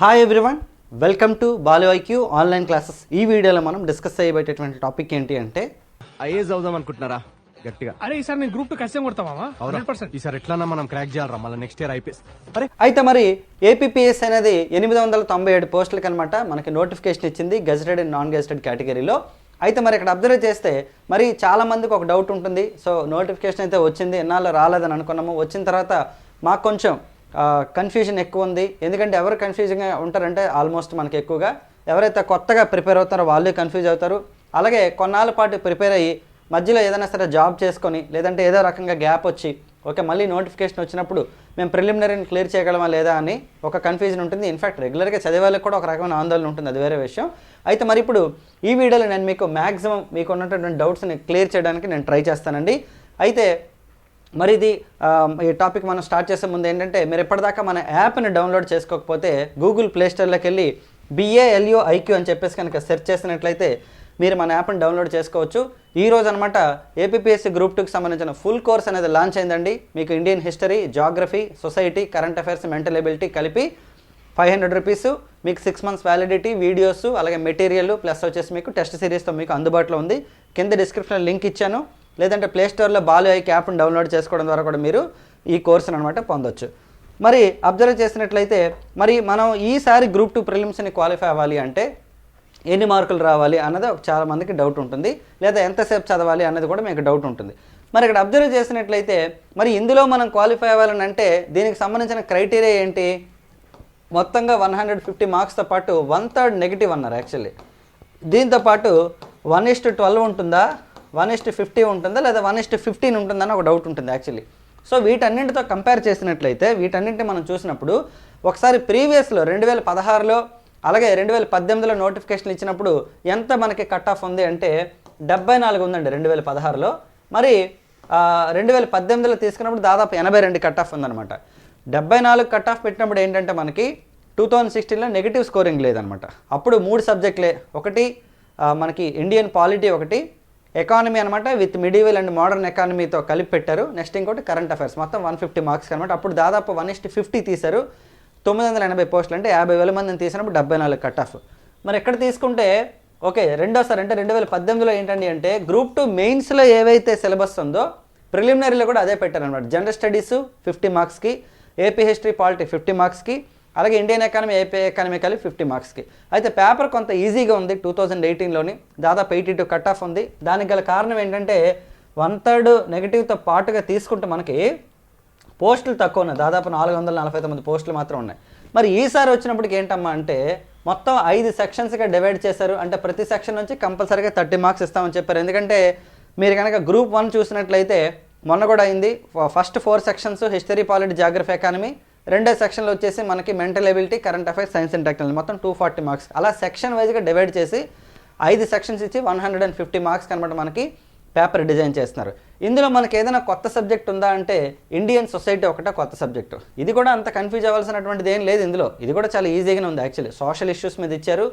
Hi everyone welcome to Balu IQ online classes ఈ వీడియోలో మనం డిస్కస్ చేయబోయేటటువంటి టాపిక్ ఏంటి అంటే ఐఏఎస్ అవుదాం అనుకుంటున్నారా? గట్టిగా. అరే ఈసారి నేను గ్రూప్ టూ ఖచ్చితంగా కొడతామా అవునా? హండ్రెడ్ పర్సెంట్ ఈసారి ఎట్లన్నా మనం క్రాక్ చేయాలరా మళ్ళీ నెక్స్ట్ ఇయర్ ఐపీఎస్ అరే. అయితే మరి ఏపీపీఎస్ అనేది ఎనిమిది వందల తొంభై ఏడు పోస్టులకి అనమాట మనకి నోటిఫికేషన్ ఇచ్చింది గెజెటెడ్ అండ్ నాన్ గెజెటెడ్ కేటగిరీలో అయితే మరి ఇక్కడ అబ్జర్వ్ చేస్తే మరి చాలా మందికి ఒక డౌట్ ఉంటుంది. సో నోటిఫికేషన్ అయితే వచ్చింది. ఎన్నాళ్ళు రాలేదని అనుకున్నాము. వచ్చిన తర్వాత మాకు కొంచెం కన్ఫ్యూజన్ ఎక్కువ ఉంది. ఎందుకంటే ఎవరు కన్ఫ్యూజన్గా ఉంటారంటే ఆల్మోస్ట్ మనకి ఎక్కువగా ఎవరైతే కొత్తగా ప్రిపేర్ అవుతారో వాళ్ళే కన్ఫ్యూజ్ అవుతారు. అలాగే కొన్నాళ్ళ పాటు ప్రిపేర్ అయ్యి మధ్యలో ఏదైనా సరే జాబ్ చేసుకొని లేదంటే ఏదో రకంగా గ్యాప్ వచ్చి ఓకే మళ్ళీ నోటిఫికేషన్ వచ్చినప్పుడు మేము ప్రిలిమినరీని క్లియర్ చేయగలమా లేదా అని ఒక కన్ఫ్యూజన్ ఉంటుంది. ఇన్ఫాక్ట్ రెగ్యులర్గా చదివే వాళ్ళకి కూడా ఒక రకమైన ఆందోళన ఉంటుంది. అది వేరే విషయం. అయితే మరి ఇప్పుడు ఈ వీడియోలో నేను మీకు మ్యాక్సిమం మీకు ఉన్నటువంటి డౌట్స్ని క్లియర్ చేయడానికి నేను ట్రై చేస్తానండి. అయితే మరి ఇది ఈ టాపిక్ మనం స్టార్ట్ చేసే ముందు ఏంటంటే మీరు ఎప్పటిదాకా మన యాప్ని డౌన్లోడ్ చేసుకోకపోతే గూగుల్ ప్లేస్టోర్లోకి వెళ్ళి బిఏఎల్యూ ఐక్యూ అని చెప్పేసి కనుక సెర్చ్ చేసినట్లయితే మీరు మన యాప్ని డౌన్లోడ్ చేసుకోవచ్చు. ఈ రోజు అనమాట ఏపీఎస్సీ గ్రూప్ టూకి సంబంధించిన ఫుల్ కోర్స్ అనేది లాంచ్ అయిందండి. మీకు Indian history geography society current affairs mental ability కలిపి ఫైవ్ హండ్రెడ్ రూపీస్ మీకు సిక్స్ మంత్స్ వ్యాలిడిటీ వీడియోస్ అలాగే మెటీరియల్ ప్లస్ వచ్చేసి మీకు టెస్ట్ సిరీస్తో మీకు అందుబాటులో ఉంది. కింద డిస్క్రిప్షన్లో లింక్ ఇచ్చాను. లేదంటే ప్లే స్టోర్లో బాలు ఐక్ యాప్ని డౌన్లోడ్ చేసుకోవడం ద్వారా కూడా మీరు ఈ కోర్సును అనమాట పొందొచ్చు. మరి అబ్జర్వ్ చేసినట్లయితే మరి మనం ఈసారి గ్రూప్ టూ ప్రిలిమ్స్ని క్వాలిఫై అవ్వాలి అంటే ఎన్ని మార్కులు రావాలి అన్నది ఒక చాలా మందికి డౌట్ ఉంటుంది. లేదా ఎంతసేపు చదవాలి అన్నది కూడా మీకు డౌట్ ఉంటుంది. మరి ఇక్కడ అబ్జర్వ్ చేసినట్లయితే మరి ఇందులో మనం క్వాలిఫై అవ్వాలని అంటే దీనికి సంబంధించిన క్రైటీరియా ఏంటి? మొత్తంగా వన్ హండ్రెడ్ ఫిఫ్టీ మార్క్స్తో పాటు వన్ థర్డ్ నెగిటివ్ అన్నారు యాక్చువల్లీ దీంతో పాటు వన్ ఇస్ టు ట్వెల్వ్ ఉంటుందా? వన్ ఇస్ట్ ఫిఫ్టీ ఉంటుందా లేదా వన్ ఇస్ట్ ఫిఫ్టీన్ ఉంటుందని ఒక డౌట్ ఉంటుంది యాక్చువల్లీ. సో వీటన్నింటితో కంపేర్ చేసినట్లయితే వీటన్నింటిని మనం చూసినప్పుడు ఒకసారి ప్రీవియస్లో రెండు వేల పదహారులో అలాగే రెండు వేల పద్దెనిమిదిలో నోటిఫికేషన్ ఇచ్చినప్పుడు ఎంత మనకి కట్ ఆఫ్ ఉంది అంటే డెబ్బై నాలుగు ఉందండి రెండు వేల పదహారులో. మరి రెండు వేల పద్దెనిమిదిలో తీసుకున్నప్పుడు దాదాపు ఎనభై రెండు కట్ ఆఫ్ ఉందన్నమాట. డెబ్బై నాలుగు కట్ ఆఫ్ పెట్టినప్పుడు ఏంటంటే మనకి టూ థౌజండ్ సిక్స్టీన్లో నెగిటివ్ స్కోరింగ్ లేదనమాట అప్పుడు మూడు సబ్జెక్టులే. ఒకటి మనకి ఇండియన్ పాలిటీ ఒకటి ఎకానమీ అనమాట విత్ మిడివల్ అండ్ మోడర్న్ ఎకానమీతో కలిపి పెట్టారు. నెక్స్ట్ ఇంకోటి కరెంట్ అఫైర్స్ మొత్తం వన్ ఫిఫ్టీ మార్క్స్ అనమాట అప్పుడు దాదాపు వన్ ఇస్ట్ ఫిఫ్టీ తీశారు. తొమ్మిది వందల ఎనభై పోస్టులు అంటే యాభై వేల మందిని తీసినప్పుడు డెబ్బై నాలుగు కట్ ఆఫ్ మరి ఎక్కడ తీసుకుంటే ఓకే రెండోసారి అంటే రెండు వేల పద్దెనిమిదిలో ఏంటండి అంటే గ్రూప్ టూ మెయిన్స్లో ఏవైతే సిలబస్ ఉందో ప్రిలిమినరీలో కూడా అదే పెట్టారనమాట జనరల్ స్టడీస్ ఫిఫ్టీ మార్క్స్కి ఏపీ హిస్టరీ పాలిటీ ఫిఫ్టీ మార్క్స్కి అలాగే ఇండియన్ ఎకానమీ ఏపీ ఎకానమీ కలిపి ఫిఫ్టీ మార్క్స్కి అయితే పేపర్ కొంత ఈజీగా ఉంది టూ థౌజండ్ ఎయిటీన్లోని దాదాపు ఎయిటీ టూ కట్ ఆఫ్ ఉంది. దానికి గల కారణం ఏంటంటే వన్ థర్డ్ నెగిటివ్తో పాటుగా తీసుకుంటే మనకి పోస్టులు తక్కువ ఉన్నాయి. దాదాపు నాలుగు వందల నలభై తొమ్మిది పోస్టులు మాత్రం ఉన్నాయి. మరి ఈసారి వచ్చినప్పటికి ఏంటమ్మా అంటే మొత్తం ఐదు సెక్షన్స్గా డివైడ్ చేశారు. అంటే ప్రతి సెక్షన్ నుంచి కంపల్సరీగా థర్టీ మార్క్స్ ఇస్తామని చెప్పారు. ఎందుకంటే మీరు కనుక గ్రూప్ వన్ చూసినట్లయితే మొన్న కూడా అయింది. First four sections history polity geography economy రెండో సెక్షన్లో వచ్చేసి మనకి mental ability current affairs science and technology మొత్తం టూ ఫార్టీ మార్క్స్ అలా సెక్షన్ వైజ్గా డివైడ్ చేసి ఐదు సెక్షన్స్ ఇచ్చి one hundred and fifty marks కనబడి మనకి పేపర్ డిజైన్ చేస్తున్నారు. ఇందులో మనకి ఏదైనా కొత్త సబ్జెక్ట్ ఉందా అంటే ఇండియన్ సొసైటీ ఒకటే కొత్త సబ్జెక్టు ఇది కూడా అంత కన్ఫ్యూజ్ అవ్వాల్సినటువంటిది ఏం లేదు ఇందులో. ఇది కూడా చాలా ఈజీగానే ఉంది యాక్చువల్లీ సోషల్ ఇష్యూస్ మీద ఇచ్చారు.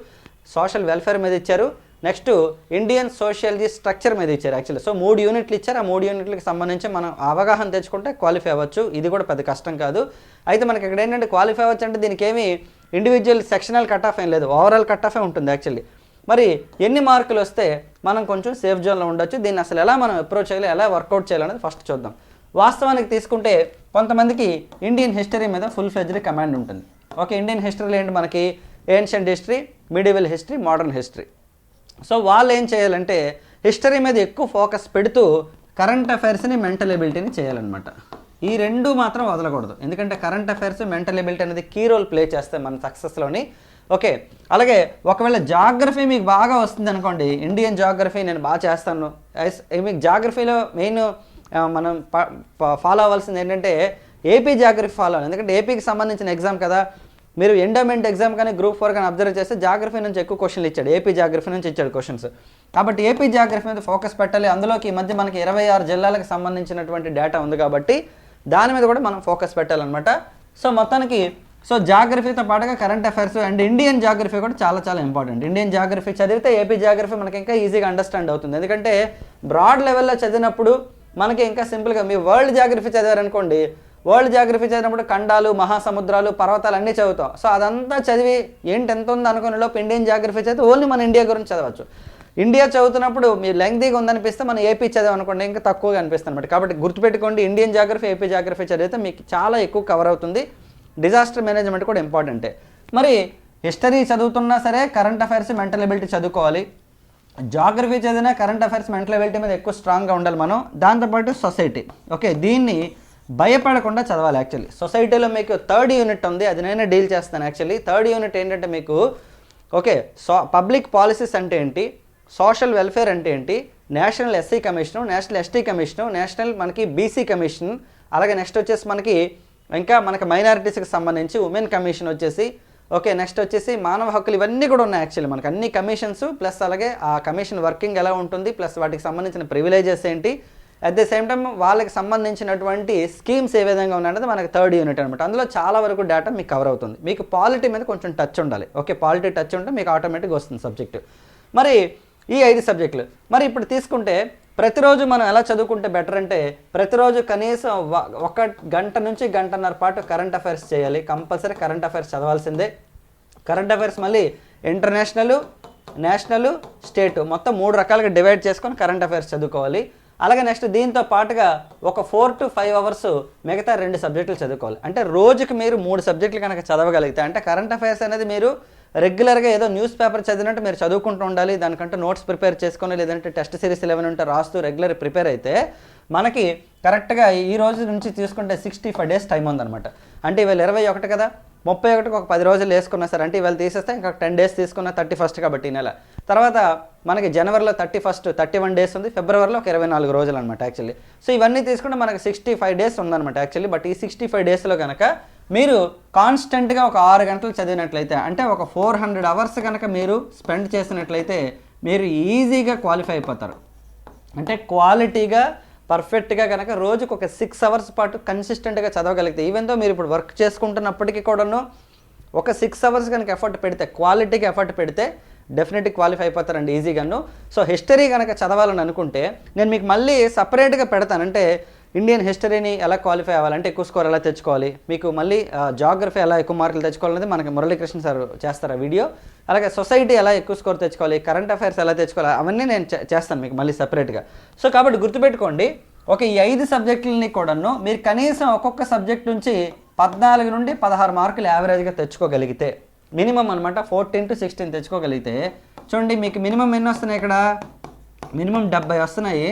సోషల్ వెల్ఫేర్ మీద ఇచ్చారు. నెక్స్ట్ ఇండియన్ సోషియాలజీ స్ట్రక్చర్ మీద ఇచ్చారు యాక్చువల్లీ. సో మూడు యూనిట్లు ఇచ్చారు. ఆ మూడు యూనిట్లకు సంబంధించి మనం అవగాహన తెచ్చుకుంటే క్వాలిఫై అవ్వచ్చు. ఇది కూడా పెద్ద కష్టం కాదు. అయితే మనకి ఇక్కడ ఏంటంటే క్వాలిఫై అవ్వచ్చు అంటే దీనికి ఏమి ఇండివిజువల్ సెక్షనల్ కట్ ఆఫ్ ఏం లేదు. ఓవరాల్ కట్ ఆఫ్ ఉంటుంది యాక్చువల్లీ. మరి ఎన్ని మార్కులు వస్తే మనం కొంచెం సేఫ్ జోన్లో ఉండొచ్చు. దీన్ని అసలు ఎలా మనం అప్రోచ్ చేయాలి ఎలా వర్కౌట్ చేయాలనేది ఫస్ట్ చూద్దాం. వాస్తవానికి తీసుకుంటే కొంతమందికి ఇండియన్ హిస్టరీ మీద ఫుల్ ఫ్లెజ్డ్ కమాండ్ ఉంటుంది. ఓకే ఇండియన్ హిస్టరీలో ఏంటి మనకి? Ancient history medieval history modern history so వాళ్ళు ఏం చేయాలంటే హిస్టరీ మీద ఎక్కువ ఫోకస్ పెడుతూ కరెంట్ అఫైర్స్ని మెంటల్ ఎబిలిటీని చేయాలన్నమాట. ఈ రెండు మాత్రం వదలకూడదు. ఎందుకంటే కరెంట్ అఫైర్స్ మెంటల్ ఎబిలిటీ అనేది కీ రోల్ ప్లే చేస్తాయి మన సక్సెస్లోని. ఓకే అలాగే ఒకవేళ జాగ్రఫీ మీకు బాగా వస్తుంది అనుకోండి ఇండియన్ జాగ్రఫీ నేను బాగా చేస్తాను. మీకు జాగ్రఫీలో మెయిన్ మనం ఫాలో అవ్వాల్సింది ఏంటంటే ఏపీ జాగ్రఫీ ఫాలో అవ్వాలి. ఎందుకంటే ఏపీకి సంబంధించిన ఎగ్జామ్ కదా మీరు ఎండోమెంట్ ఎగ్జామ్ కానీ గ్రూప్ ఫోర్ కానీ అబ్జర్వ్ చేస్తే జాగ్రఫీ నుంచి ఎక్కువ క్వశ్చన్లు ఇచ్చాడు. ఏపీ జాగ్రఫీ నుంచి ఇచ్చాడు క్వశ్చన్స్ కాబట్టి ఏపీ జాగ్రఫీ మీద ఫోకస్ పెట్టాలి. అందులోకి ఈ మధ్య మనకి ఇరవై ఆరు జిల్లాలకు సంబంధించినటువంటి డేటా ఉంది కాబట్టి దాని మీద కూడా మనం ఫోకస్ పెట్టాలన్నమాట. సో మొత్తానికి సో జాగ్రఫీతో పాటుగా current affairs and Indian geography కూడా చాలా చాలా ఇంపార్టెంట్ ఇండియన్ జాగ్రఫీ చదివితే ఏపీ జాగ్రఫీ మనకి ఇంకా ఈజీగా అండర్స్టాండ్ అవుతుంది. ఎందుకంటే బ్రాడ్ లెవెల్లో చదివినప్పుడు మనకి ఇంకా సింపుల్గా మీ వరల్డ్ జాగ్రఫీ చదివారనుకోండి వరల్డ్ జాగ్రఫీ చదివినప్పుడు ఖండాలు మహాసముద్రాలు పర్వతాలు అన్నీ చదువుతాం. సో అదంతా చదివి ఏంటి ఎంత ఉంది అనుకునే లోపు ఇండియన్ జాగ్రఫీ చదివి ఓన్లీ మన ఇండియా గురించి చదవచ్చు. ఇండియా చదువుతున్నప్పుడు మీరు లెంగ్దీగా ఉందనిపిస్తే మనం ఏపీ చదివాం అనుకోండి ఇంకా తక్కువగా అనిపిస్తుంది అనమాట కాబట్టి గుర్తుపెట్టుకోండి ఇండియన్ జాగ్రఫీ ఏపీ జాగ్రఫీ చదివితే మీకు చాలా ఎక్కువ కవర్ అవుతుంది. డిజాస్టర్ మేనేజ్మెంట్ కూడా ఇంపార్టెంటే మరి హిస్టరీ చదువుతున్నా సరే కరెంట్ అఫైర్స్ మెంటల్ ఎబిలిటీ చదువుకోవాలి. జాగ్రఫీ చదివినా కరెంట్ అఫైర్స్ మెంటల్ ఎబిలిటీ మీద ఎక్కువ స్ట్రాంగ్గా ఉండాలి మనం. దాంతోపాటు సొసైటీ ఓకే దీన్ని భయపడకుండా చదవాలి యాక్చువల్లీ సొసైటీలో మీకు థర్డ్ యూనిట్ ఉంది అది నేను డీల్ చేస్తాను యాక్చువల్లీ థర్డ్ యూనిట్ ఏంటంటే మీకు ఓకే సో పబ్లిక్ పాలసీస్ అంటే ఏంటి? సోషల్ వెల్ఫేర్ అంటే ఏంటి? National SC commission national ST commission national మనకి బీసీ కమిషన్ అలాగే నెక్స్ట్ వచ్చేసి మనకి ఇంకా మనకి మైనారిటీస్కి సంబంధించి ఉమెన్ కమిషన్ వచ్చేసి ఓకే నెక్స్ట్ వచ్చేసి మానవ హక్కులు ఇవన్నీ కూడా ఉన్నాయి యాక్చువల్లీ మనకి అన్ని కమిషన్స్ ప్లస్ అలాగే ఆ కమిషన్ వర్కింగ్ ఎలా ఉంటుంది ప్లస్ వాటికి సంబంధించిన ప్రివిలేజెస్ ఏంటి అట్ ద సేమ్ టైం వాళ్ళకి సంబంధించినటువంటి స్కీమ్స్ ఏ విధంగా ఉన్నాయనేది మనకి థర్డ్ యూనిట్ అనమాట అందులో చాలా వరకు డేటా మీకు కవర్ అవుతుంది. మీకు పాలిటీ మీద కొంచెం టచ్ ఉండాలి. ఓకే పాలిటీ టచ్ ఉంటే మీకు ఆటోమేటిక్గా వస్తుంది సబ్జెక్టు మరి ఈ ఐదు సబ్జెక్టులు మరి ఇప్పుడు తీసుకుంటే ప్రతిరోజు మనం ఎలా చదువుకుంటే బెటర్ అంటే ప్రతిరోజు కనీసం ఒక గంట నుంచి గంటన్నర పాటు కరెంట్ అఫైర్స్ చేయాలి. కంపల్సరీ కరెంట్ అఫైర్స్ చదవాల్సిందే. కరెంట్ అఫైర్స్ మళ్ళీ ఇంటర్నేషనల్ నేషనల్ స్టేట్ మొత్తం మూడు రకాలుగా డివైడ్ చేసుకొని కరెంట్ అఫైర్స్ చదువుకోవాలి. అలాగే నెక్స్ట్ దీంతో పాటుగా ఒక ఫోర్ టు ఫైవ్ అవర్స్ మిగతా రెండు సబ్జెక్టులు చదువుకోవాలి. అంటే రోజుకి మీరు మూడు సబ్జెక్టులు కనుక చదవగలిగితే అంటే కరెంట్ అఫైర్స్ అనేది మీరు రెగ్యులర్గా ఏదో న్యూస్ పేపర్ చదివినట్టు మీరు చదువుకుంటూ ఉండాలి దానికంటే నోట్స్ ప్రిపేర్ చేసుకొని లేదంటే టెస్ట్ సిరీస్ లెవెన్ ఉంటే రాస్తూ రెగ్యులర్ ప్రిపేర్ అయితే మనకి కరెక్ట్గా ఈ రోజు నుంచి తీసుకుంటే సిక్స్టీ ఫైవ్ డేస్ టైం ఉందన్నమాట. అంటే ఇవాళ ఇరవై ఒకటి కదా? ముప్పై ఒకటికి ఒక పది రోజులు వేసుకున్నా సరే అంటే ఇవాళ తీసేస్తే ఇంకా టెన్ డేస్ తీసుకున్న థర్టీ ఫస్ట్ కాబట్టి ఈ నెల. తర్వాత మనకి జనవరిలో thirty first thirty one days ఉంది ఫిబ్రవరిలో ఒక ఇరవై నాలుగు రోజులు అనమాట యాక్చువల్లీ సో ఇవన్నీ తీసుకుంటే మనకి సిక్స్టీ ఫైవ్ డేస్ ఉందన్నమాట యాక్చువల్లీ బట్ ఈ సిక్స్టీ ఫైవ్ డేస్లో కనుక మీరు కాన్స్టెంట్గా ఒక ఆరు గంటలు చదివినట్లయితే అంటే ఒక ఫోర్ హండ్రెడ్ అవర్స్ కనుక మీరు స్పెండ్ చేసినట్లయితే మీరు ఈజీగా క్వాలిఫై అయిపోతారు. అంటే క్వాలిటీగా పర్ఫెక్ట్గా కనుక రోజుకు ఒక సిక్స్ అవర్స్ పాటు కన్సిస్టెంట్గా చదవగలిగితే ఈవెన్తో మీరు ఇప్పుడు వర్క్ చేసుకుంటున్నప్పటికీ కూడాను ఒక సిక్స్ అవర్స్ కనుక ఎఫర్ట్ పెడితే క్వాలిటీకి ఎఫర్ట్ పెడితే డెఫినెట్గా క్వాలిఫై అయిపోతారండి ఈజీగాను సో హిస్టరీ కనుక చదవాలని అనుకుంటే నేను మీకు మళ్ళీ సపరేట్గా పెడతాను. అంటే ఇండియన్ హిస్టరీని ఎలా క్వాలిఫై అవ్వాలంటే ఎక్కువ స్కోర్ ఎలా తెచ్చుకోవాలి? మీకు మళ్ళీ జాగ్రఫీ ఎలా ఎక్కువ మార్కులు తెచ్చుకోవాలనేది మనకి మురళీకృష్ణ సార్ చేస్తారు ఆ వీడియో అలాగే సొసైటీ ఎలా ఎక్కువ స్కోర్ తెచ్చుకోవాలి? కరెంట్ అఫైర్స్ ఎలా తెచ్చుకోవాలి? అవన్నీ నేను చేస్తాను మీకు మళ్ళీ సపరేట్గా సో కాబట్టి గుర్తుపెట్టుకోండి ఒక ఈ ఐదు సబ్జెక్టులని కూడాను మీరు కనీసం ఒక్కొక్క సబ్జెక్ట్ నుంచి పద్నాలుగు నుండి పదహారు మార్కులు యావరేజ్గా తెచ్చుకోగలిగితే మినిమం అనమాట ఫోర్టీన్ టు సిక్స్టీన్ తెచ్చుకోగలిగితే చూడండి మీకు మినిమం ఎన్ని వస్తున్నాయి ఇక్కడ? మినిమం డెబ్బై వస్తున్నాయి.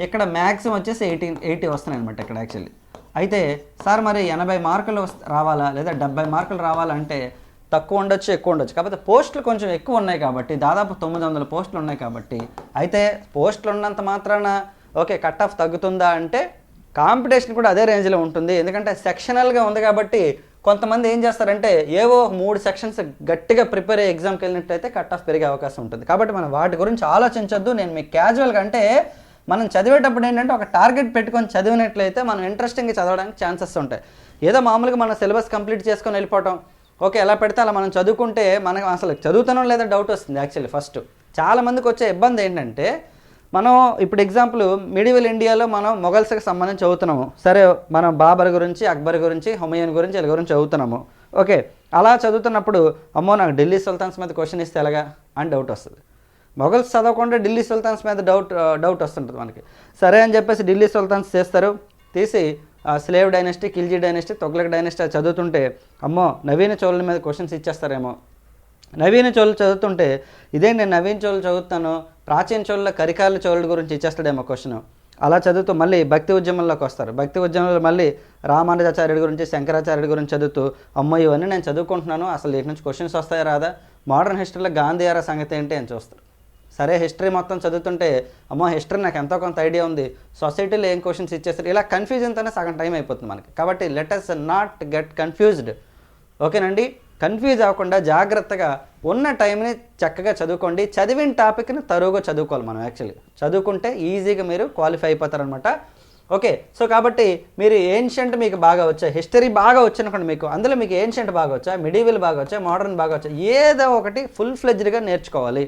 ఇక్కడ మ్యాక్సిమం వచ్చేసి ఎయిటీ ఎయిటీ వస్తున్నాయి అనమాట ఇక్కడ యాక్చువల్లీ అయితే సార్ మరి ఎనభై మార్కులు వస్త- రావాలా? లేదా డెబ్బై మార్కులు రావాలంటే తక్కువ ఉండొచ్చు ఎక్కువ ఉండొచ్చు. కాకపోతే పోస్టులు కొంచెం ఎక్కువ ఉన్నాయి కాబట్టి దాదాపు తొమ్మిది వందల పోస్టులు ఉన్నాయి కాబట్టి అయితే పోస్టులు ఉన్నంత మాత్రాన ఓకే కట్ ఆఫ్ తగ్గుతుందా అంటే కాంపిటీషన్ కూడా అదే రేంజ్లో ఉంటుంది. ఎందుకంటే సెక్షనల్గా ఉంది కాబట్టి కొంతమంది ఏం చేస్తారంటే ఏవో మూడు సెక్షన్స్ గట్టిగా ప్రిపేర్ అయ్యే ఎగ్జామ్కి వెళ్ళినట్టయితే కట్ ఆఫ్ పెరిగే అవకాశం ఉంటుంది. కాబట్టి మనం వాటి గురించి ఆలోచించొద్దు. నేను మీకు క్యాజువల్గా అంటే మనం చదివేటప్పుడు ఏంటంటే ఒక టార్గెట్ పెట్టుకొని చదివినట్లయితే మనం ఇంట్రెస్టింగ్గా చదవడానికి ఛాన్సెస్ ఉంటాయి. ఏదో మామూలుగా మన సిలబస్ కంప్లీట్ చేసుకొని వెళ్ళిపోవటం ఓకే ఎలా పెడితే అలా మనం చదువుకుంటే మనకు అసలు చదువుతానో లేదా డౌట్ వస్తుంది యాక్చువల్లీ ఫస్ట్ చాలా మందికి వచ్చే ఇబ్బంది ఏంటంటే మనం ఇప్పుడు ఎగ్జాంపుల్ మిడివల్ ఇండియాలో మనం మొఘల్స్కి సంబంధించి చదువుతున్నాము. సరే మనం బాబర్ గురించి అక్బర్ గురించి హుమయూన్ గురించి వీళ్ళ గురించి చదువుతున్నాము. ఓకే అలా చదువుతున్నప్పుడు అమ్మో నాకు ఢిల్లీ సుల్తాన్స్ మీద క్వశ్చన్ ఇస్తే ఎలాగా? అని డౌట్ వస్తుంది. మొఘల్స్ చదవకుండా ఢిల్లీ సుల్తాన్స్ మీద డౌట్ డౌట్ uh, వస్తుంటుంది మనకి. సరే అని చెప్పేసి ఢిల్లీ సుల్తాన్స్ చేస్తారు. తీసి slave dynasty Khilji dynasty Tughlaq dynasty అది చదువుతుంటే అమ్మో నవీన చోళుల మీద క్వశ్చన్స్ ఇచ్చేస్తారేమో. నవీన చోళులు చదువుతుంటే ఇదే నేను నవీన చోళ్ళు చదువుతాను ప్రాచీన చోళ్ళ కరికాల చోళుల గురించి ఇచ్చేస్తాడేమో క్వశ్చన్ అలా చదువుతూ మళ్ళీ భక్తి ఉద్యమంలోకి వస్తారు. భక్తి ఉద్యమంలో మళ్ళీ రామానుజాచార్యుడి గురించి శంకరాచార్యుడి గురించి చదువుతూ అమ్మో ఇవన్నీ నేను చదువుకుంటున్నాను. అసలు వీటి నుంచి క్వశ్చన్స్ వస్తాయా రాదా? మోడర్న్ హిస్టరీలో గాంధీ ఆరా సంగతి ఏంటి? అని చూస్తారు. సరే హిస్టరీ మొత్తం చదువుతుంటే అమ్మో హిస్టరీ నాకు ఎంతో కొంత ఐడియా ఉంది. సొసైటీలో ఏం క్వశ్చన్స్ ఇచ్చేస్తారు? ఇలా కన్ఫ్యూజన్తోనే సగం టైం అయిపోతుంది మనకి. కాబట్టి let us not get confused ఓకేనండి? కన్ఫ్యూజ్ అవ్వకుండా జాగ్రత్తగా ఉన్న టైంని చక్కగా చదువుకోండి. చదివిన టాపిక్ని తరువుగా చదువుకోవాలి మనం యాక్చువల్లీ చదువుకుంటే ఈజీగా మీరు క్వాలిఫై అయిపోతారనమాట ఓకే సో కాబట్టి మీరు ఏన్షియంట్ మీకు బాగా వచ్చాయి హిస్టరీ బాగా వచ్చినప్పుడు మీకు అందులో మీకు ఏన్షియంట్ బాగా వచ్చా మిడివిల్ బాగా వచ్చా మోడర్న్ బాగా వచ్చా ఏదో ఒకటి ఫుల్ ఫ్లెజ్డ్గా నేర్చుకోవాలి.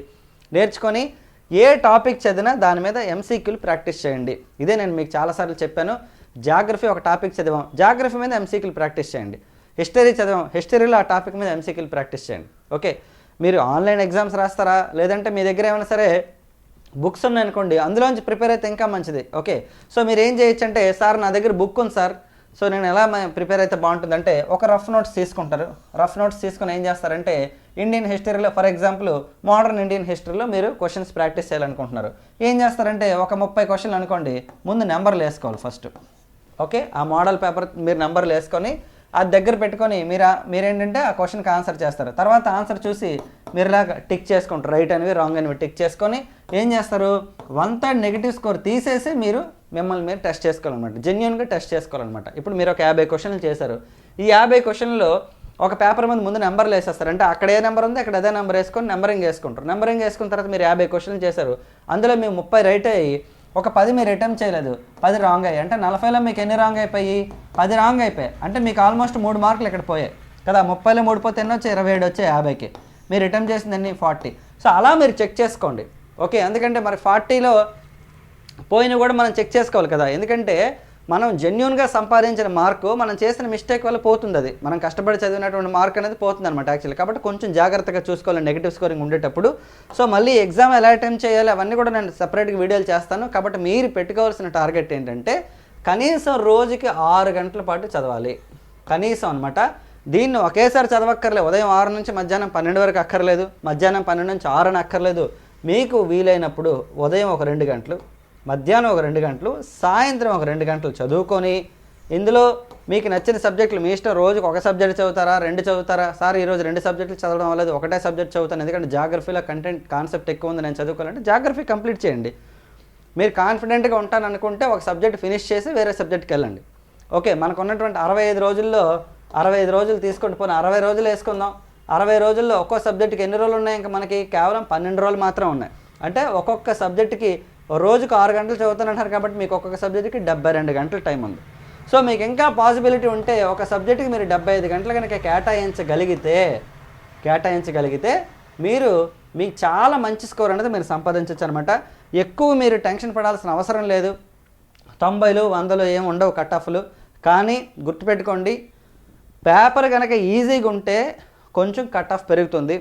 నేర్చుకొని ఏ టాపిక్ చదివినా దాని మీద ఎంసీక్యూలు ప్రాక్టీస్ చేయండి. ఇదే నేను మీకు చాలాసార్లు చెప్పాను. జాగ్రఫీ ఒక టాపిక్ చదివాం. జాగ్రఫీ మీద ఎంసీక్యూలు ప్రాక్టీస్ చేయండి. హిస్టరీ చదివాం. హిస్టరీలో ఆ టాపిక్ మీద ఎంసీక్యూలు ప్రాక్టీస్ చేయండి. ఓకే? మీరు ఆన్లైన్ ఎగ్జామ్స్ రాస్తారా? లేదంటే మీ దగ్గర ఏమైనా సరే బుక్స్ ఉన్నాయనుకోండి అందులోంచి ప్రిపేర్ అయితే ఇంకా మంచిది. ఓకే? సో మీరు ఏం చేయొచ్చు అంటే సార్ నా దగ్గర బుక్ ఉంది సార్. సో నేను ఎలా ప్రిపేర్ అయితే బాగుంటుందంటే ఒక రఫ్ నోట్స్ తీసుకుంటారు. రఫ్ నోట్స్ తీసుకుని ఏం చేస్తారంటే ఇండియన్ హిస్టరీలో ఫర్ ఎగ్జాంపుల్ మోడర్న్ ఇండియన్ హిస్టరీలో మీరు క్వశ్చన్స్ ప్రాక్టీస్ చేయాలనుకుంటున్నారు. ఏం చేస్తారంటే ఒక ముప్పై క్వశ్చన్లు అనుకోండి ముందు నెంబర్లు వేసుకోవాలి ఫస్ట్ ఓకే ఆ మోడల్ పేపర్ మీరు నెంబర్లు వేసుకొని అది దగ్గర పెట్టుకొని మీరు మీరేంటంటే ఆ క్వశ్చన్కి ఆన్సర్ చేస్తారు. తర్వాత ఆన్సర్ చూసి మీరు ఇలాగ టిక్ చేసుకుంటారు. రైట్ అనేవి రాంగ్ అనేవి టిక్ చేసుకొని ఏం చేస్తారు? వన్ థర్డ్ నెగిటివ్ స్కోర్ తీసేసి మీరు మిమ్మల్ని మీరు టెస్ట్ చేసుకోవాలన్నమాట. జెన్యున్గా టెస్ట్ చేసుకోవాలన్నమాట. ఇప్పుడు మీరు ఒక యాభై క్వశ్చన్లు చేశారు. ఈ యాభై క్వశ్చన్లో ఒక పేపర్ మీద ముందు నెంబర్లు వేసేస్తారు. అంటే అక్కడ ఏ నెంబర్ ఉంది అక్కడ అదే నెంబర్ వేసుకొని నెంబరింగ్ వేసుకుంటారు. నెంబరింగ్ వేసుకున్న తర్వాత మీరు యాభై క్వశ్చన్లు చేశారు. అందులో మేము ముప్పై రైట్ అయ్యి ఒక పది మీరు అటెంప్ట్ చేయలేదు. పది రాంగ్ అయ్యాయి. అంటే నలభైలో మీకు ఎన్ని రాంగ్ అయిపోయి పది రాంగ్ అయిపోయాయి. అంటే మీకు ఆల్మోస్ట్ మూడు మార్కులు ఇక్కడ పోయాయి. కదా ముప్పైలో మూడు పోతే ఎన్ని వచ్చాయి? ఇరవై ఏడు వచ్చాయి యాభైకి. మీరు అటెంప్ట్ చేసింది ఫార్టీ. సో అలా మీరు చెక్ చేసుకోండి. ఓకే ఎందుకంటే మరి ఫార్టీలో పోయినా కూడా మనం చెక్ చేసుకోవాలి కదా. ఎందుకంటే మనం జెన్యున్గా సంపాదించిన మార్కు మనం చేసిన మిస్టేక్ వల్ల పోతుంది అది మనం కష్టపడి చదివినటువంటి మార్క్ అనేది పోతుంది అనమాట యాక్చువల్లీ కాబట్టి కొంచెం జాగ్రత్తగా చూసుకోవాలి నెగిటివ్ స్కోరింగ్ ఉండేటప్పుడు. సో మళ్ళీ ఎగ్జామ్ ఎలా అటెంప్ట్ చేయాలి అవన్నీ కూడా నేను సపరేట్గా వీడియోలు చేస్తాను. కాబట్టి మీరు పెట్టుకోవాల్సిన టార్గెట్ ఏంటంటే కనీసం రోజుకి ఆరు గంటల పాటు చదవాలి. కనీసం అనమాట దీన్ని ఒకేసారి చదవక్కర్లేదు. ఉదయం ఆరు నుంచి మధ్యాహ్నం పన్నెండు వరకు అక్కర్లేదు. మధ్యాహ్నం పన్నెండు నుంచి ఆరు అని అక్కర్లేదు. మీకు వీలైనప్పుడు ఉదయం ఒక రెండు గంటలు మధ్యాహ్నం ఒక రెండు గంటలు సాయంత్రం ఒక రెండు గంటలు చదువుకొని ఇందులో మీకు నచ్చిన సబ్జెక్టులు మీ ఇష్టం రోజుకు ఒక సబ్జెక్ట్ చదువుతారా రెండు చదువుతారా? సార్ ఈరోజు రెండు సబ్జెక్టులు చదవడం వల్ల ఒకటే సబ్జెక్ట్ చదువుతాను ఎందుకంటే జాగ్రఫీలో కంటెంట్ కాన్సెప్ట్ ఎక్కువ ఉంది నేను చదువుకోవాలంటే జాగ్రఫీ కంప్లీట్ చేయండి. మీరు కాన్ఫిడెంట్గా ఉంటాను అనుకుంటే ఒక సబ్జెక్ట్ ఫినిష్ చేసి వేరే సబ్జెక్ట్కి వెళ్ళండి. ఓకే మనకు ఉన్నటువంటి అరవై ఐదు రోజుల్లో అరవై ఐదు రోజులు తీసుకుంటూ పోయిన అరవై రోజులు వేసుకుందాం. అరవై రోజుల్లో ఒక్కో సబ్జెక్టుకి ఎన్ని రోజులు ఉన్నాయి? ఇంకా మనకి కేవలం పన్నెండు రోజులు మాత్రం ఉన్నాయి. అంటే ఒక్కొక్క సబ్జెక్టుకి రోజుకు ఆరు గంటలు చదువుతానంటారు కాబట్టి మీకు ఒక్కొక్క సబ్జెక్ట్కి డెబ్బై రెండు గంటల టైం ఉంది. సో మీకు ఇంకా పాసిబిలిటీ ఉంటే ఒక సబ్జెక్ట్కి మీరు డెబ్బై ఐదు గంటలు కనుక కేటాయించగలిగితే కేటాయించగలిగితే మీరు మీకు చాలా మంచి స్కోర్ అనేది మీరు సంపాదించవచ్చు అనమాట ఎక్కువ మీరు టెన్షన్ పడాల్సిన అవసరం లేదు. తొంభైలు వందలు ఏమి ఉండవు కట్ ఆఫ్లు. కానీ గుర్తుపెట్టుకోండి పేపర్ కనుక ఈజీగా ఉంటే కొంచెం కట్ ఆఫ్ పెరుగుతుంది.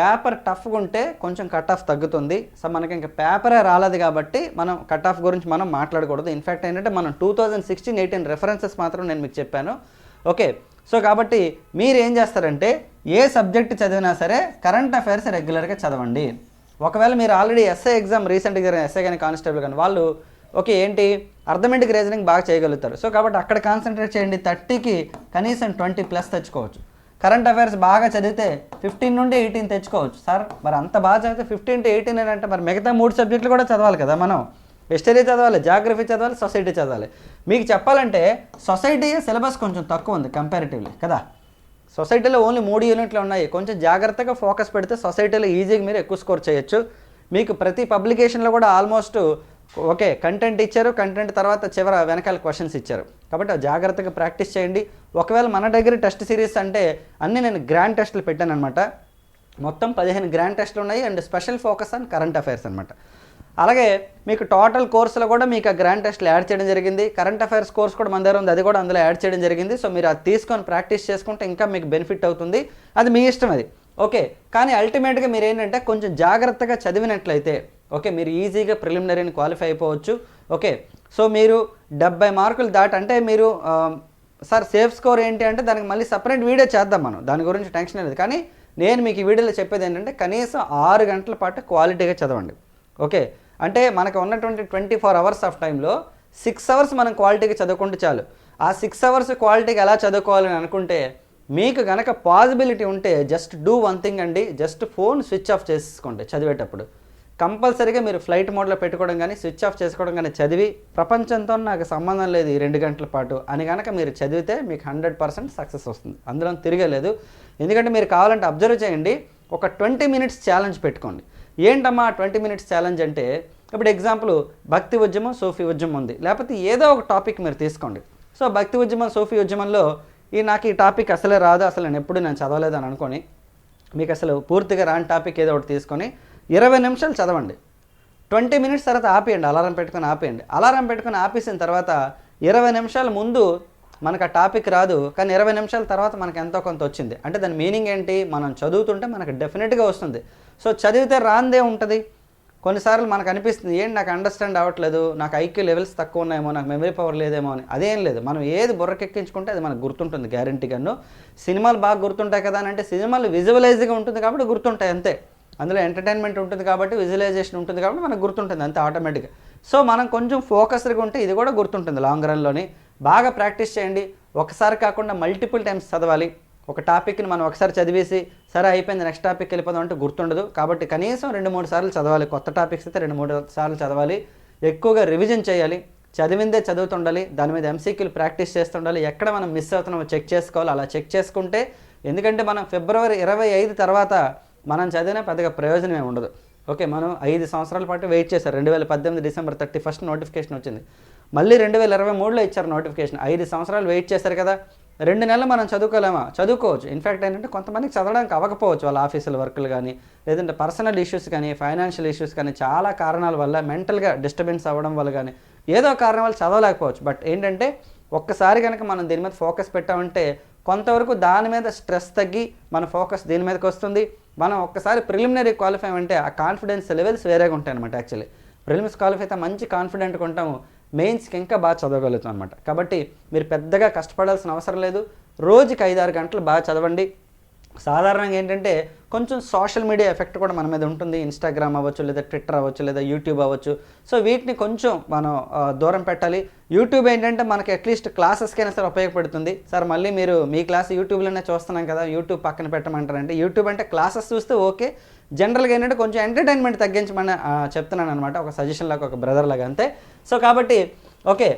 పేపర్ టఫ్గా ఉంటే కొంచెం కట్ ఆఫ్ తగ్గుతుంది. సో మనకి ఇంకా పేపరే రాలేదు కాబట్టి మనం కట్ ఆఫ్ గురించి మనం మాట్లాడకూడదు. ఇన్ఫ్యాక్ట్ ఏంటంటే మనం two thousand sixteen eighteen references మాత్రం నేను మీకు చెప్పాను. ఓకే సో కాబట్టి మీరు ఏం చేస్తారంటే ఏ సబ్జెక్ట్ చదివినా సరే కరెంట్ అఫైర్స్ రెగ్యులర్గా చదవండి. ఒకవేళ మీరు ఆల్రెడీ ఎస్ఐ ఎగ్జామ్ రీసెంట్గా జరిగిన ఎస్ఐ కానీ కానిస్టేబుల్ కానీ వాళ్ళు ఓకే ఏంటి? అర్థమెటిక్ రీజనింగ్ బాగా చేయగలుగుతారు. సో కాబట్టి అక్కడ కాన్సన్ట్రేట్ చేయండి. థర్టీకి కనీసం ట్వంటీ ప్లస్ తెచ్చుకోవచ్చు. కరెంట్ అఫైర్స్ బాగా చదివితే ఫిఫ్టీన్ నుండి ఎయిటీన్ తెచ్చుకోవచ్చు. సార్ మరి అంత బాగా చదివితే ఫిఫ్టీన్ టు ఎయిటీన్ అంటే మరి మిగతా మూడు సబ్జెక్టులు కూడా చదవాలి కదా మనం. హిస్టరీ చదవాలి జాగ్రఫీ చదవాలి సొసైటీ చదవాలి. మీకు చెప్పాలంటే సొసైటీ సిలబస్ కొంచెం తక్కువ ఉంది కంపారిటివ్లీ కదా. సొసైటీలో ఓన్లీ మూడు యూనిట్లు ఉన్నాయి. కొంచెం జాగ్రత్తగా ఫోకస్ పెడితే సొసైటీలో ఈజీగా మీరు ఎక్కువ స్కోర్ చేయొచ్చు. మీకు ప్రతి పబ్లికేషన్లో కూడా ఆల్మోస్ట్ ఓకే కంటెంట్ ఇచ్చారు కంటెంట్ తర్వాత చివర వెనకాల క్వశ్చన్స్ ఇచ్చారు. కాబట్టి ఆ జాగ్రత్తగా ప్రాక్టీస్ చేయండి. ఒకవేళ మన దగ్గర టెస్ట్ సిరీస్ అంటే అన్నీ నేను గ్రాండ్ టెస్టులు పెట్టాను అనమాట మొత్తం పదిహేను గ్రాండ్ టెస్ట్లు ఉన్నాయి and special focus on current affairs అనమాట అలాగే మీకు టోటల్ కోర్సులో కూడా మీకు ఆ గ్రాండ్ టెస్ట్లు యాడ్ చేయడం జరిగింది. కరెంట్ అఫైర్స్ కోర్స్ కూడా మన దగ్గర ఉంది. అది కూడా అందులో యాడ్ చేయడం జరిగింది. సో మీరు అది తీసుకొని ప్రాక్టీస్ చేసుకుంటే ఇంకా మీకు బెనిఫిట్ అవుతుంది. అది మీ ఇష్టం అది. ఓకే. కానీ అల్టిమేట్గా మీరు ఏంటంటే కొంచెం జాగ్రత్తగా చదివినట్లయితే ఓకే మీరు ఈజీగా ప్రిలిమినరీని క్వాలిఫై అయిపోవచ్చు. ఓకే. సో మీరు డెబ్బై మార్కులు దాట అంటే మీరు సార్ సేఫ్ స్కోర్ ఏంటి అంటే దానికి మళ్ళీ సపరేట్ వీడియో చేద్దాం మనం. దాని గురించి టెన్షన్ లేదు. కానీ నేను మీకు ఈ వీడియోలో చెప్పేది ఏంటంటే కనీసం ఆరు గంటల పాటు క్వాలిటీగా చదవండి. ఓకే? అంటే మనకు ఉన్నటువంటి ట్వంటీ ఫోర్ అవర్స్ ఆఫ్ టైంలో సిక్స్ అవర్స్ మనం క్వాలిటీగా చదువుకుంటే చాలు. ఆ సిక్స్ అవర్స్ క్వాలిటీగా ఎలా చదువుకోవాలని అనుకుంటే మీకు గనక పాసిబిలిటీ ఉంటే జస్ట్ డూ వన్ థింగ్ అండి. జస్ట్ ఫోన్ స్విచ్ ఆఫ్ చేసుకోండి చదివేటప్పుడు. కంపల్సరీగా మీరు ఫ్లైట్ మోడ్లో పెట్టుకోవడం కానీ స్విచ్ ఆఫ్ చేసుకోవడం కానీ చదివి ప్రపంచంతో నాకు సంబంధం లేదు ఈ రెండు గంటల పాటు అని కనుక మీరు చదివితే మీకు హండ్రెడ్ పర్సెంట్ సక్సెస్ వస్తుంది. అందులో తిరగలేదు. ఎందుకంటే మీరు కావాలంటే అబ్జర్వ్ చేయండి. ఒక ట్వంటీ మినిట్స్ ఛాలెంజ్ పెట్టుకోండి. ఏంటమ్మా ట్వంటీ మినిట్స్ ఛాలెంజ్ అంటే? ఇప్పుడు ఎగ్జాంపుల్ భక్తి ఉద్యమం సోఫీ ఉద్యమం ఉంది. లేకపోతే ఏదో ఒక టాపిక్ మీరు తీసుకోండి. సో భక్తి ఉద్యమం సోఫీ ఉద్యమంలో ఈ నాకు ఈ టాపిక్ అసలే రాదు. అసలు నేను ఎప్పుడు నేను చదవలేదు అని అనుకొని మీకు అసలు పూర్తిగా రాని టాపిక్ ఏదో ఒకటి తీసుకొని ఇరవై నిమిషాలు చదవండి. ట్వంటీ మినిట్స్ తర్వాత ఆపేయండి అలారం పెట్టుకొని ఆపేయండి. అలారం పెట్టుకొని ఆపేసిన తర్వాత ఇరవై నిమిషాల ముందు మనకు ఆ టాపిక్ రాదు కానీ ఇరవై నిమిషాల తర్వాత మనకు ఎంతో కొంత వచ్చింది. అంటే దాని మీనింగ్ ఏంటి? మనం చదువుతుంటే మనకు డెఫినెట్గా వస్తుంది. సో చదివితే రాందే ఉంటుంది. కొన్నిసార్లు మనకు అనిపిస్తుంది ఏంటి నాకు అండర్స్టాండ్ అవ్వట్లేదు? నాకు ఐక్యూ లెవెల్స్ తక్కువ ఉన్నాయేమో నాకు మెమరీ పవర్ లేదేమో అని. అదేం లేదు. మనం ఏది బుర్రకెక్కించుకుంటే అది మనకు గుర్తుంటుంది గ్యారంటీగాను సినిమాలు బాగా గుర్తుంటాయి కదా అని అంటే సినిమాలు విజువలైజ్గా ఉంటుంది కాబట్టి గుర్తుంటాయి అంతే. అందులో ఎంటర్టైన్మెంట్ ఉంటుంది కాబట్టి విజువలైజేషన్ ఉంటుంది కాబట్టి మనకు గుర్తుంటుంది అంతే ఆటోమేటిక్గా. సో మనం కొంచెం ఫోకస్డ్గా ఉంటే ఇది కూడా గుర్తుంటుంది లాంగ్ రన్లోని. బాగా ప్రాక్టీస్ చేయండి. ఒకసారి కాకుండా మల్టిపుల్ టైమ్స్ చదవాలి. ఒక టాపిక్ని మనం ఒకసారి చదివేసి సరే అయిపోయింది నెక్స్ట్ టాపిక్ వెళ్ళిపోదాం అంటే గుర్తుండదు. కాబట్టి కనీసం రెండు మూడు సార్లు చదవాలి. కొత్త టాపిక్స్ అయితే రెండు మూడు సార్లు చదవాలి. ఎక్కువగా రివిజన్ చేయాలి. చదివిందే చదువుతుండాలి. దాని మీద ఎంసీక్యూలు ప్రాక్టీస్ చేస్తుండాలి. ఎక్కడ మనం మిస్ అవుతున్నామో చెక్ చేసుకోవాలి. అలా చెక్ చేసుకుంటే ఎందుకంటే మనం ఫిబ్రవరి ఇరవై ఐదు తర్వాత మనం చదివినా పెద్దగా ప్రయోజనం ఏమి ఉండదు. ఓకే మనం ఐదు సంవత్సరాల పాటు వెయిట్ చేశారు. రెండు వేల పద్దెనిమిది డిసెంబర్ థర్టీ ఫస్ట్ నోటిఫికేషన్ వచ్చింది. మళ్ళీ రెండు వేల ఇరవై మూడులో ఇచ్చారు నోటిఫికేషన్. ఐదు సంవత్సరాలు వెయిట్ చేశారు కదా. రెండు నెలలు మనం చదువుకోలేమా? చదువుకోవచ్చు. ఇన్ఫ్యాక్ట్ ఏంటంటే కొంతమందికి చదవడానికి అవ్వకపోవచ్చు వాళ్ళ ఆఫీసుల వర్కులు కానీ లేదంటే పర్సనల్ ఇష్యూస్ కానీ ఫైనాన్షియల్ ఇష్యూస్ కానీ చాలా కారణాల వల్ల మెంటల్గా డిస్టర్బెన్స్ అవ్వడం వల్ల కానీ ఏదో కారణం వల్ల చదవలేకపోవచ్చు. బట్ ఏంటంటే ఒక్కసారి కనుక మనం దీని మీద ఫోకస్ పెట్టామంటే కొంతవరకు దాని మీద స్ట్రెస్ తగ్గి మన ఫోకస్ దీని మీదకి వస్తుంది. మనం ఒక్కసారి ప్రిలిమినరీ క్వాలిఫై అంటే ఆ కాన్ఫిడెన్స్ లెవెల్స్ వేరేగా ఉంటాయి అనమాట యాక్చువల్లీ ప్రిలిమ్స్ క్వాలిఫై అయితే మంచి కాన్ఫిడెంట్గా ఉంటాము మెయిన్స్కి ఇంకా బాగా చదవగలుగుతాం అనమాట కాబట్టి మీరు పెద్దగా కష్టపడాల్సిన అవసరం లేదు రోజుకి ఐదారు గంటలు బాగా చదవండి సాధారణంగా ఏంటంటే కొంచెం సోషల్ మీడియా ఎఫెక్ట్ కూడా మన మీద ఉంటుంది. ఇన్స్టాగ్రామ్ అవ్వచ్చు లేదా ట్విట్టర్ అవ్వచ్చు లేదా యూట్యూబ్ అవ్వచ్చు. సో వీటిని కొంచెం మనం దూరం పెట్టాలి. యూట్యూబ్ ఏంటంటే మనకి అట్లీస్ట్ క్లాసెస్కైనా సరే ఉపయోగపడుతుంది. సార్ మళ్ళీ మీరు మీ క్లాస్ యూట్యూబ్లోనే చూస్తున్నాం కదా యూట్యూబ్ పక్కన పెట్టమంటారంటే యూట్యూబ్ అంటే క్లాసెస్ చూస్తే ఓకే. జనరల్గా ఏంటంటే కొంచెం ఎంటర్టైన్మెంట్ తగ్గించమని చెప్తున్నాను అనమాట ఒక సజెషన్ లాగా ఒక బ్రదర్ లాగా అంతే. సో కాబట్టి ఓకే.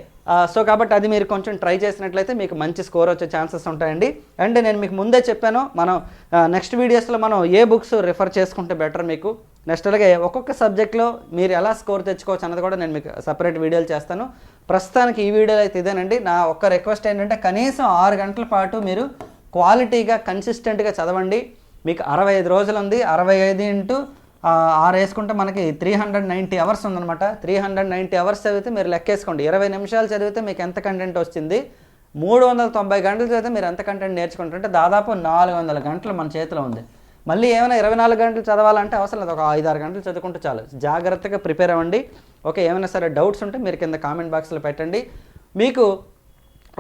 సో కాబట్టి అది మీరు కొంచెం ట్రై చేసినట్లయితే మీకు మంచి స్కోర్ వచ్చే ఛాన్సెస్ ఉంటాయండి. అండ్ నేను మీకు ముందే చెప్పాను మనం నెక్స్ట్ వీడియోస్లో మనం ఏ బుక్స్ రిఫర్ చేసుకుంటే బెటర్ మీకు. నెక్స్ట్ అలాగే ఒక్కొక్క సబ్జెక్ట్లో మీరు ఎలా స్కోర్ తెచ్చుకోవచ్చు అన్నది కూడా నేను మీకు సపరేట్ వీడియోలు చేస్తాను. ప్రస్తుతానికి ఈ వీడియోలో అయితే ఇదేనండి. నా ఒక్క రిక్వెస్ట్ ఏంటంటే కనీసం ఆరు గంటల పాటు మీరు క్వాలిటీగా కన్సిస్టెంట్గా చదవండి. మీకు అరవై ఐదు రోజులు ఉంది అరవై ఐదు ఇంటూ ఆరు వేసుకుంటే మనకి త్రీ హండ్రెడ్ నైంటీ అవర్స్ ఉందన్నమాట. త్రీ హండ్రెడ్ నైంటీ అవర్స్ చదివితే మీరు లెక్కేసుకోండి. ఇరవై నిమిషాలు చదివితే మీకు ఎంత కంటెంట్ వచ్చింది మూడు వందల తొంభై గంటలు చదివితే మీరు ఎంత కంటెంట్ నేర్చుకుంటారంటే దాదాపు నాలుగు వందల గంటలు మన చేతిలో ఉంది. మళ్ళీ ఏమైనా ఇరవై నాలుగు గంటలు చదవాలంటే అవసరం లేదు. ఒక ఐదు ఆరు గంటలు చదువుకుంటే చాలు. జాగ్రత్తగా ప్రిపేర్ అవ్వండి. ఓకే ఏమైనా సరే డౌట్స్ ఉంటే మీరు కింద కామెంట్ బాక్స్లో పెట్టండి. మీకు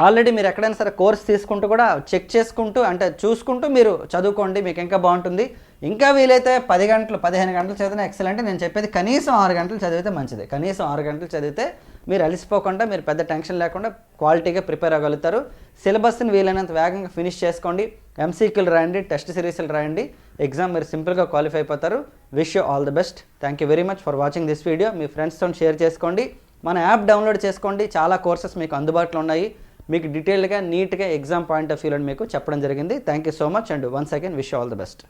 ఆల్రెడీ మీరు ఎక్కడైనా సరే కోర్స్ తీసుకుంటూ కూడా చెక్ చేసుకుంటూ అంటే చూసుకుంటూ మీరు చదువుకోండి మీకు ఇంకా బాగుంటుంది. ఇంకా వీలైతే పది గంటలు పదిహేను గంటలు చదివిన ఎక్సలెంట్ నేను చెప్పేది కనీసం ఆరు గంటలు చదివితే మంచిది. కనీసం ఆరు గంటలు చదివితే మీరు అలసిపోకుండా మీరు పెద్ద టెన్షన్ లేకుండా క్వాలిటీగా ప్రిపేర్ అవ్వగలుగుతారు. సిలబస్ని వీలైనంత వేగంగా ఫినిష్ చేసుకోండి. ఎంసీక్యూలు రాయండి టెస్ట్ సిరీస్లు రాయండి. ఎగ్జామ్ మీరు సింపుల్గా క్వాలిఫై అయిపోతారు. Wish you all the best thank you very much for watching this video మీ ఫ్రెండ్స్తో షేర్ చేసుకోండి. మన యాప్ డౌన్లోడ్ చేసుకోండి. చాలా కోర్సెస్ మీకు అందుబాటులో ఉన్నాయి. మీకు డీటెయిల్డ్గా నీట్గా ఎగ్జామ్ పాయింట్ ఆఫ్ వ్యూలో మీకు చెప్పడం జరిగింది. Thank you so much and once again wish all the best